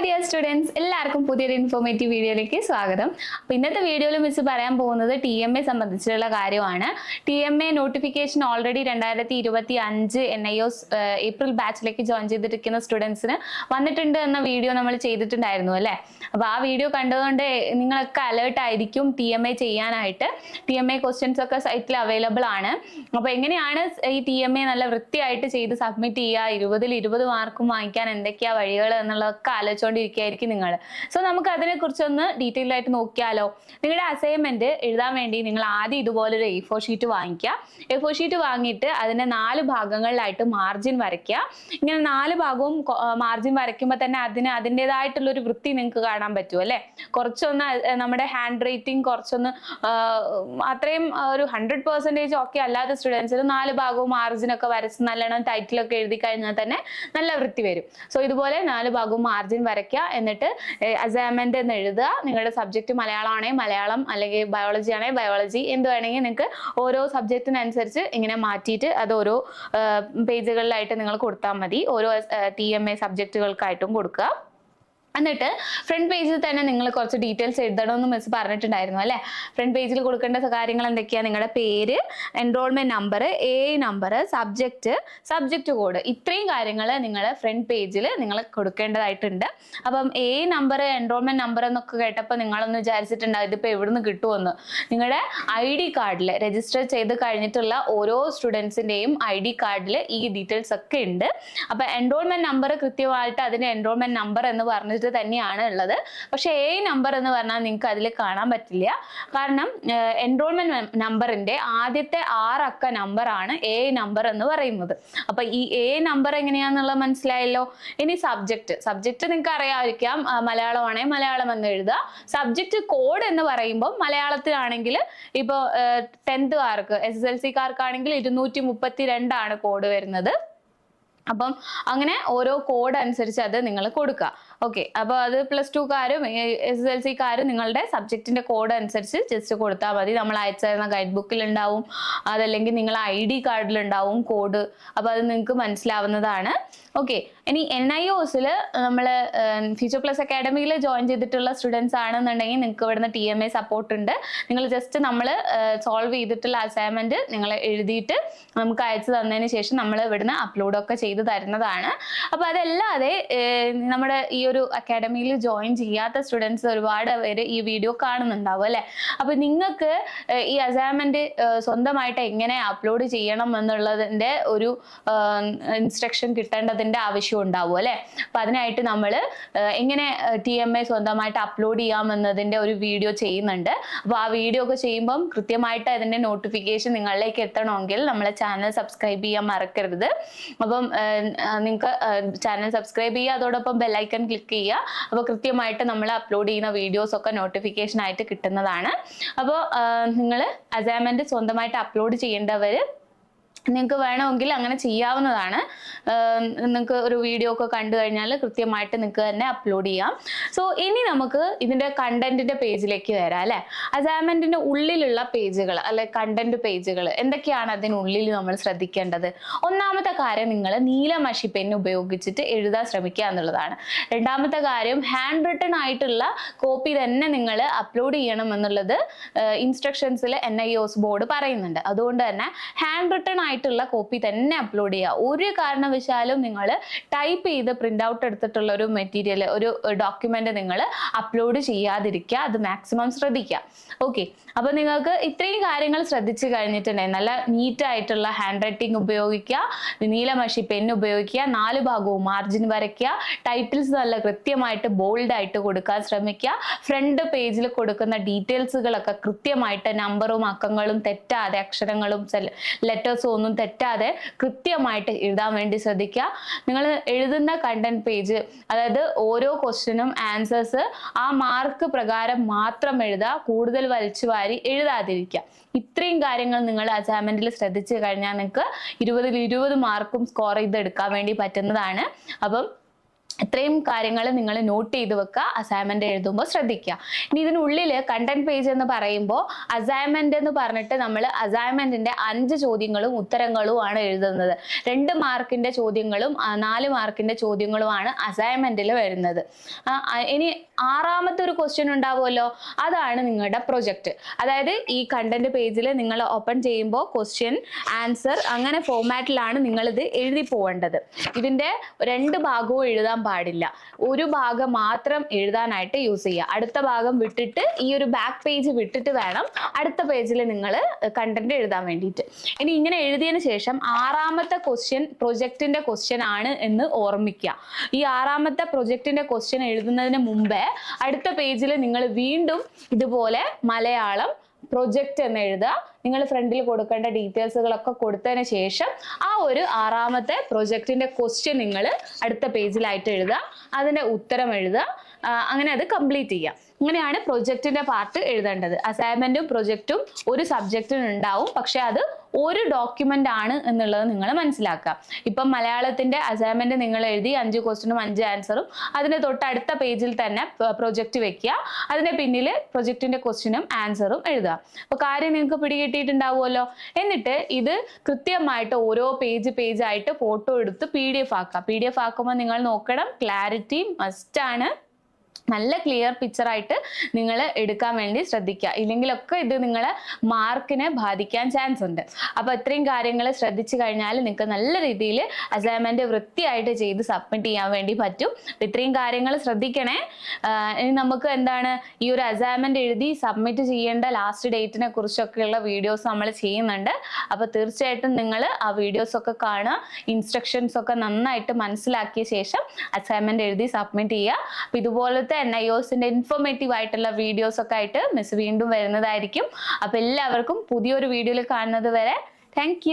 Hi dear students എല്ലാവർക്കും പുതിയൊരു informative വീഡിയോയിലേക്ക് സ്വാഗതം. അപ്പോൾ ഇന്നത്തെ വീഡിയോയിൽ മിസ് പറയാൻ പോകുന്നത് ടി എം എ സംബന്ധിച്ചുള്ള കാര്യമാണ്. T M A notification already രണ്ടായിരത്തി ഇരുപത്തി അഞ്ച് N I O S April ബാച്ചിലേക്ക് join ചെയ്തിരിക്കുന്ന സ്റ്റുഡൻസിന് വന്നിട്ടുണ്ട് എന്ന വീഡിയോ നമ്മൾ ചെയ്തിട്ടുണ്ടായിരുന്നു അല്ലേ? അപ്പോൾ ആ വീഡിയോ കണ്ടതുകൊണ്ട് നിങ്ങളൊക്കെ അലേർട്ട് ആയിരിക്കും ടി എം എ ചെയ്യാനായിട്ട്. ടി എം എ ക്വസ്റ്റ്യൻസ് ഒക്കെ സൈറ്റിൽ അവൈലബിൾ ആണ്. അപ്പോൾ എങ്ങനെയാണ് ഈ ടി എം എ നല്ല വൃത്തിയായിട്ട് ചെയ്ത് സബ്മിറ്റ് ചെയ്യുക? ഇരുപതിൽ ഇരുപത് മാർക്കും വാങ്ങിക്കാൻ എന്തൊക്കെയാ വഴികൾ എന്നുള്ളതൊക്കെ ആലോചിച്ചുകൊണ്ടിരിക്കുകയായിരിക്കും നിങ്ങൾ. സോ നമുക്ക് അതിനെ കുറിച്ചൊന്ന് ഡീറ്റെയിൽ ആയിട്ട് നോക്കിയാലോ? നിങ്ങളുടെ അസൈൻമെന്റ് എഴുതാൻ വേണ്ടി നിങ്ങൾ ആദ്യം ഇതുപോലൊരു എ ഫോർ ഷീറ്റ് വാങ്ങിക്കുക. എ ഫോർ ഷീറ്റ് വാങ്ങിയിട്ട് അതിനെ നാല് ഭാഗങ്ങളിലായിട്ട് മാർജിൻ വരയ്ക്കുക. ഇങ്ങനെ നാല് ഭാഗവും മാർജിൻ വരയ്ക്കുമ്പോൾ തന്നെ അതിന് അതിന്റെതായിട്ടുള്ള ഒരു വൃത്തി നിങ്ങൾക്ക് കാണാൻ പറ്റും അല്ലേ? കുറച്ചൊന്ന് നമ്മുടെ ഹാൻഡ് റൈറ്റിംഗ് കുറച്ചൊന്ന് അത്രയും ഒരു ഹൺഡ്രഡ് പെർസെന്റേജ് ഒക്കെ അല്ലാത്ത സ്റ്റുഡൻസിന് നാല് ഭാഗവും മാർജിൻ ഒക്കെ വരച്ച് നല്ലോണം ടൈറ്റിലൊക്കെ എഴുതി കഴിഞ്ഞാൽ തന്നെ നല്ല വൃത്തി വരും. സോ ഇതുപോലെ നാല് ഭാഗവും മാർജിൻ വരയ്ക്കുക. എന്നിട്ട് അസൈൻമെന്റ് എന്ന് എഴുതുക. നിങ്ങളുടെ സബ്ജക്റ്റ് മലയാളം ആണെങ്കിൽ മലയാളം അല്ലെങ്കിൽ ബയോളജി ആണെങ്കിൽ ബയോളജി എന്ത് വേണമെങ്കിൽ നിങ്ങൾക്ക് ഓരോ സബ്ജക്റ്റിനനുസരിച്ച് ഇങ്ങനെ മാറ്റിയിട്ട് അത് ഓരോ പേജുകളിലായിട്ട് നിങ്ങൾ കൊടുത്താൽ മതി. ഓരോ ടി എം എ സബ്ജക്റ്റുകൾക്കായിട്ടും കൊടുക്കുക. എന്നിട്ട് ഫ്രണ്ട് പേജിൽ തന്നെ നിങ്ങൾ കുറച്ച് ഡീറ്റെയിൽസ് എഴുതണമെന്ന് മിസ് പറഞ്ഞിട്ടുണ്ടായിരുന്നു അല്ലേ? ഫ്രണ്ട് പേജിൽ കൊടുക്കേണ്ട കാര്യങ്ങൾ എന്തൊക്കെയാണ് നിങ്ങളുടെ പേര് enrolment number A number subject subject code ഇത്രയും കാര്യങ്ങൾ നിങ്ങൾ ഫ്രണ്ട് പേജിൽ നിങ്ങൾ കൊടുക്കേണ്ടതായിട്ടുണ്ട്. അപ്പം എ നമ്പർ എൻറോൾമെന്റ് നമ്പർ എന്നൊക്കെ കേട്ടപ്പോൾ നിങ്ങളൊന്ന് വിചാരിച്ചിട്ടുണ്ടാവും ഇതിപ്പോൾ എവിടുന്ന് കിട്ടുമെന്ന് നിങ്ങളുടെ ഐ ഡി കാർഡിൽ രജിസ്റ്റർ ചെയ്ത് കഴിഞ്ഞിട്ടുള്ള ഓരോ സ്റ്റുഡൻസിന്റെയും ഐ ഡി കാർഡിൽ ഈ ഡീറ്റെയിൽസ് ഒക്കെ ഉണ്ട്. അപ്പം എൻറോൾമെന്റ് നമ്പർ കൃത്യമായിട്ട് അതിന് എൻറോൾമെന്റ് നമ്പർ എന്ന് പറഞ്ഞിട്ട് തന്നെയാണ് ഉള്ളത്. പക്ഷെ എ നമ്പർ എന്ന് പറഞ്ഞാൽ നിങ്ങൾക്ക് അതിൽ കാണാൻ പറ്റില്ല. കാരണം എൻറോൾമെന്റ് നമ്പറിന്റെ ആദ്യത്തെ ആറക്ക ആണ് എ നമ്പർ എന്ന് പറയുന്നത്. അപ്പൊ ഈ എ നമ്പർ എങ്ങനെയാന്നുള്ളത് മനസ്സിലായല്ലോ? ഇനി സബ്ജക്റ്റ് സബ്ജക്റ്റ് നിങ്ങൾക്ക് അറിയാതിരിക്കാം ആ, മലയാളമാണെങ്കിൽ മലയാളം എന്ന് എഴുതുക. സബ്ജക്റ്റ് കോഡ് എന്ന് പറയുമ്പോൾ മലയാളത്തിലാണെങ്കിൽ ഇപ്പോൾ ടെൻത്തുകാർക്ക് എസ് എസ് എൽ സിക്കാർക്കാണെങ്കിൽ ഇരുന്നൂറ്റി മുപ്പത്തി രണ്ടാണ് കോഡ് വരുന്നത്. അപ്പം അങ്ങനെ ഓരോ കോഡ് അനുസരിച്ച് അത് നിങ്ങൾ കൊടുക്കുക. ഓക്കെ അപ്പോൾ അത് പ്ലസ് ടുക്കാരും എസ് എസ് എൽ സിക്കാരും നിങ്ങളുടെ സബ്ജക്റ്റിന്റെ കോഡ് അനുസരിച്ച് ജസ്റ്റ് കൊടുത്താൽ മതി. നമ്മൾ അയച്ചു തരുന്ന ഗൈഡ് ബുക്കിൽ ഉണ്ടാവും. അതല്ലെങ്കിൽ നിങ്ങൾ ഐ ഡി കാർഡിൽ ഉണ്ടാവും കോഡ് അപ്പോൾ അത് നിങ്ങൾക്ക് മനസ്സിലാവുന്നതാണ്. ഓക്കെ ഇനി എൻ ഐ ഒസിൽ നമ്മൾ ഫ്യൂച്ചർ പ്ലസ് അക്കാഡമിയിൽ ജോയിൻ ചെയ്തിട്ടുള്ള സ്റ്റുഡൻസ് ആണെന്നുണ്ടെങ്കിൽ നിങ്ങൾക്ക് ഇവിടുന്ന് ടി എം എ സപ്പോർട്ട് ഉണ്ട്. നിങ്ങൾ ജസ്റ്റ് നമ്മൾ സോൾവ് ചെയ്തിട്ടുള്ള അസൈൻമെന്റ് നിങ്ങൾ എഴുതിയിട്ട് നമുക്ക് അയച്ചു തന്നതിന് ശേഷം നമ്മൾ ഇവിടുന്ന് അപ്ലോഡ് ഒക്കെ ചെയ്ത് തരുന്നതാണ്. അപ്പോൾ അതല്ലാതെ നമ്മുടെ ഈ ഒരു അക്കാഡമിയിൽ ജോയിൻ ചെയ്യാത്ത സ്റ്റുഡൻസ് ഒരുപാട് പേര് ഈ വീഡിയോ കാണുന്നുണ്ടാവും അല്ലേ? അപ്പോൾ നിങ്ങൾക്ക് ഈ അസൈൻമെന്റ് സ്വന്തമായിട്ട് എങ്ങനെ അപ്ലോഡ് ചെയ്യണം എന്നുള്ളതിന്റെ ഒരു ഇൻസ്ട്രക്ഷൻ കിട്ടേണ്ടതിന്റെ ആവശ്യം ഉണ്ടാവും അല്ലേ? അപ്പൊ അതിനായിട്ട് നമ്മൾ എങ്ങനെ ടി എം എ സ്വന്തമായിട്ട് അപ്ലോഡ് ചെയ്യാം എന്നതിന്റെ ഒരു വീഡിയോ ചെയ്യുന്നുണ്ട്. അപ്പോൾ ആ വീഡിയോ ഒക്കെ ചെയ്യുമ്പം കൃത്യമായിട്ട് അതിന്റെ നോട്ടിഫിക്കേഷൻ നിങ്ങളിലേക്ക് എത്തണമെങ്കിൽ നമ്മളെ ചാനൽ സബ്സ്ക്രൈബ് ചെയ്യാൻ മറക്കരുത്. അപ്പം നിങ്ങൾക്ക് ചാനൽ സബ്സ്ക്രൈബ് ചെയ്യുക. അതോടൊപ്പം ബെല്ലൈക്കൺ ക്ലിക്ക് ചെയ്യുക. അപ്പോൾ കൃത്യമായിട്ട് നമ്മൾ അപ്ലോഡ് ചെയ്യുന്ന വീഡിയോസ് ഒക്കെ നോട്ടിഫിക്കേഷൻ ആയിട്ട് കിട്ടുന്നതാണ്. അപ്പോൾ നിങ്ങൾ അസൈൻമെന്റ് സ്വന്തമായിട്ട് അപ്ലോഡ് ചെയ്യേണ്ടവർ നിങ്ങൾക്ക് വേണമെങ്കിൽ അങ്ങനെ ചെയ്യാവുന്നതാണ്. നിങ്ങൾക്ക് ഒരു വീഡിയോ ഒക്കെ കണ്ടു കഴിഞ്ഞാൽ കൃത്യമായിട്ട് നിങ്ങൾക്ക് തന്നെ അപ്ലോഡ് ചെയ്യാം. സോ ഇനി നമുക്ക് ഇതിന്റെ കണ്ടന്റിന്റെ പേജിലേക്ക് വരാം അല്ലേ? അസൈൻമെന്റിന്റെ ഉള്ളിലുള്ള പേജുകൾ അല്ലെ കണ്ടന്റ് പേജുകൾ എന്തൊക്കെയാണ് അതിനുള്ളിൽ നമ്മൾ ശ്രദ്ധിക്കേണ്ടത്? ഒന്നാമത്തെ കാര്യം നിങ്ങൾ നീലമഷി പെൻ ഉപയോഗിച്ചിട്ട് എഴുതാൻ ശ്രമിക്കുക എന്നുള്ളതാണ്. രണ്ടാമത്തെ കാര്യം ഹാൻഡ് റിട്ടൺ ആയിട്ടുള്ള കോപ്പി തന്നെ നിങ്ങൾ അപ്ലോഡ് ചെയ്യണം എന്നുള്ളത് ഇൻസ്ട്രക്ഷൻസിൽ എൻ ഐ ബോർഡ് പറയുന്നുണ്ട്. അതുകൊണ്ട് തന്നെ ഹാൻഡ് റിട്ടൺ ആയിട്ടുള്ള കോപ്പി തന്നെ അപ്ലോഡ് ചെയ്യുക ഒരു കാരണവശാലും നിങ്ങൾ ടൈപ്പ് ചെയ്ത് പ്രിന്റ് ഔട്ട് എടുത്തിട്ടുള്ള ഒരു മെറ്റീരിയൽ ഒരു ഡോക്യുമെന്റ് നിങ്ങൾ അപ്ലോഡ് ചെയ്യാതിരിക്കുക. അത് മാക്സിമം ശ്രദ്ധിക്കുക. ഓക്കെ അപ്പൊ നിങ്ങൾക്ക് ഇത്രയും കാര്യങ്ങൾ ശ്രദ്ധിച്ചു കഴിഞ്ഞിട്ടുണ്ടെങ്കിൽ നല്ല നീറ്റ് ആയിട്ടുള്ള ഹാൻഡ് റൈറ്റിംഗ് ഉപയോഗിക്കുക നീലമഷി പെൻ ഉപയോഗിക്കുക നാല് ഭാഗവും മാർജിൻ വരയ്ക്കുക ടൈറ്റിൽസ് നല്ല കൃത്യമായിട്ട് ബോൾഡ് ആയിട്ട് കൊടുക്കാൻ ശ്രമിക്കുക ഫ്രണ്ട് പേജിൽ കൊടുക്കുന്ന ഡീറ്റെയിൽസുകളൊക്കെ കൃത്യമായിട്ട് നമ്പറും അക്കങ്ങളും തെറ്റാതെ അക്ഷരങ്ങളും ലെറ്റേഴ്സും ഒന്നും തെറ്റാതെ കൃത്യമായിട്ട് എഴുതാൻ വേണ്ടി ശ്രദ്ധിക്കുക. നിങ്ങൾ എഴുതുന്ന കണ്ടന്റ് പേജ് അതായത് ഓരോ ക്വസ്റ്റ്യനും ആൻസേഴ്സ് ആ മാർക്ക് പ്രകാരം മാത്രം എഴുതുക. കൂടുതൽ വലിച്ചു വാരി എഴുതാതിരിക്കുക. ഇത്രയും കാര്യങ്ങൾ നിങ്ങൾ അസൈൻമെന്റിൽ ശ്രദ്ധിച്ചു കഴിഞ്ഞാൽ നിങ്ങൾക്ക് ഇരുപതിൽ ഇരുപത് മാർക്കും സ്കോർ ചെയ്തെടുക്കാൻ വേണ്ടി പറ്റുന്നതാണ്. അപ്പം ഇത്രയും കാര്യങ്ങൾ നിങ്ങൾ നോട്ട് ചെയ്ത് വെക്കുക അസൈൻമെന്റ് എഴുതുമ്പോൾ ശ്രദ്ധിക്കുക. ഇനി ഇതിനുള്ളിൽ കണ്ടന്റ് പേജ് എന്ന് പറയുമ്പോൾ അസൈൻമെന്റ് എന്ന് പറഞ്ഞിട്ട് നമ്മൾ അസൈൻമെന്റിന്റെ അഞ്ച് ചോദ്യങ്ങളും ഉത്തരങ്ങളും ആണ് എഴുതുന്നത്. രണ്ട് മാർക്കിന്റെ ചോദ്യങ്ങളും നാല് മാർക്കിന്റെ ചോദ്യങ്ങളുമാണ് അസൈൻമെന്റിൽ വരുന്നത്. ഇനി ആറാമത്തെ ഒരു ക്വസ്റ്റ്യൻ ഉണ്ടാവുമല്ലോ? അതാണ് നിങ്ങളുടെ പ്രൊജക്റ്റ് അതായത് ഈ കണ്ടന്റ് പേജിൽ നിങ്ങൾ ഓപ്പൺ ചെയ്യുമ്പോൾ ക്വസ്റ്റ്യൻ ആൻസർ അങ്ങനെ ഫോമാറ്റിലാണ് നിങ്ങളിത് എഴുതി പോവേണ്ടത്. ഇതിന്റെ രണ്ട് ഭാഗവും എഴുതാൻ പാടില്ല. ഒരു ഭാഗം മാത്രം എഴുതാനായിട്ട് യൂസ് ചെയ്യുക. അടുത്ത ഭാഗം വിട്ടിട്ട് ഈ ഒരു ബാക്ക് പേജ് വിട്ടിട്ട് വേണം അടുത്ത പേജിൽ നിങ്ങൾ കണ്ടന്റ് എഴുതാൻ വേണ്ടിയിട്ട്. ഇനി ഇങ്ങനെ എഴുതിയതിന് ശേഷം ആറാമത്തെ ക്വസ്റ്റ്യൻ പ്രൊജക്റ്റിന്റെ ക്വസ്റ്റ്യൻ ആണ് എന്ന് ഓർമ്മിക്കുക. ഈ ആറാമത്തെ പ്രൊജക്റ്റിന്റെ ക്വസ്റ്റ്യൻ എഴുതുന്നതിന് മുമ്പേ അടുത്ത പേജിൽ നിങ്ങൾ വീണ്ടും ഇതുപോലെ മലയാളം പ്രൊജക്റ്റ് എന്ന് എഴുതുക. നിങ്ങൾ ഫ്രണ്ടിൽ കൊടുക്കേണ്ട ഡീറ്റെയിൽസുകളൊക്കെ കൊടുത്തതിന് ശേഷം ആ ഒരു ആറാമത്തെ പ്രൊജക്റ്റിന്റെ ക്വസ്റ്റ്യൻ നിങ്ങൾ അടുത്ത പേജിലായിട്ട് എഴുതുക. അതിന്റെ ഉത്തരം എഴുതുക. അങ്ങനെ അത് കംപ്ലീറ്റ് ചെയ്യാം. ഇങ്ങനെയാണ് പ്രൊജക്റ്റിന്റെ പാർട്ട് എഴുതേണ്ടത്. അസൈൻമെന്റും പ്രൊജക്റ്റും ഒരു സബ്ജക്റ്റിന് ഉണ്ടാവും. പക്ഷെ അത് ഒരു ഡോക്യുമെന്റ് ആണ് എന്നുള്ളത് നിങ്ങൾ മനസ്സിലാക്കുക. ഇപ്പം മലയാളത്തിന്റെ അസൈൻമെന്റ് നിങ്ങൾ എഴുതി അഞ്ച് ക്വസ്റ്റിനും അഞ്ച് ആൻസറും അതിന് തൊട്ടടുത്ത പേജിൽ തന്നെ പ്രൊജക്റ്റ് വെക്കുക. അതിന്റെ പിന്നിൽ പ്രൊജക്റ്റിന്റെ ക്വസ്റ്റിനും ആൻസറും എഴുതുക. അപ്പൊ കാര്യം നിങ്ങൾക്ക് പിടികിട്ടിയിട്ടുണ്ടാവുമല്ലോ? എന്നിട്ട് ഇത് കൃത്യമായിട്ട് ഓരോ പേജ് പേജ് ആയിട്ട് ഫോട്ടോ എടുത്ത് പി ഡി എഫ് ആക്കുക. പി ഡി എഫ് ആക്കുമ്പോൾ നിങ്ങൾ നോക്കണം ക്ലാരിറ്റി മസ്റ്റ് ആണ്. നല്ല ക്ലിയർ പിക്ചർ ആയിട്ട് നിങ്ങൾ എടുക്കാൻ വേണ്ടി ശ്രദ്ധിക്കുക. ഇല്ലെങ്കിലൊക്കെ ഇത് നിങ്ങളെ മാർക്കിനെ ബാധിക്കാൻ ചാൻസ് ഉണ്ട്. അപ്പോൾ ഇത്രയും കാര്യങ്ങൾ ശ്രദ്ധിച്ചു കഴിഞ്ഞാൽ നിങ്ങൾക്ക് നല്ല രീതിയിൽ അസൈൻമെന്റ് വൃത്തിയായിട്ട് ചെയ്ത് സബ്മിറ്റ് ചെയ്യാൻ വേണ്ടി പറ്റും. ഇത്രയും കാര്യങ്ങൾ ശ്രദ്ധിക്കണേ. ഇനി നമുക്ക് എന്താണ് ഈ ഒരു അസൈൻമെന്റ് എഴുതി സബ്മിറ്റ് ചെയ്യേണ്ട ലാസ്റ്റ് ഡേറ്റിനെ കുറിച്ചൊക്കെയുള്ള വീഡിയോസ് നമ്മൾ ചെയ്യുന്നുണ്ട്. അപ്പോൾ തീർച്ചയായിട്ടും നിങ്ങൾ ആ വീഡിയോസ് ഒക്കെ കാണുക. ഇൻസ്ട്രക്ഷൻസ് ഒക്കെ നന്നായിട്ട് മനസ്സിലാക്കിയ ശേഷം അസൈൻമെന്റ് എഴുതി സബ്മിറ്റ് ചെയ്യുക. അപ്പോൾ ഇതുപോലത്തെ എൻ ഐ ഒസിന്റെ ഇൻഫോർമേറ്റീവ് ആയിട്ടുള്ള വീഡിയോസ് ഒക്കെ ആയിട്ട് മിസ് വീണ്ടും വരുന്നതായിരിക്കും. അപ്പൊ എല്ലാവർക്കും പുതിയൊരു വീഡിയോയിൽ കാണുന്നത് വരെ താങ്ക്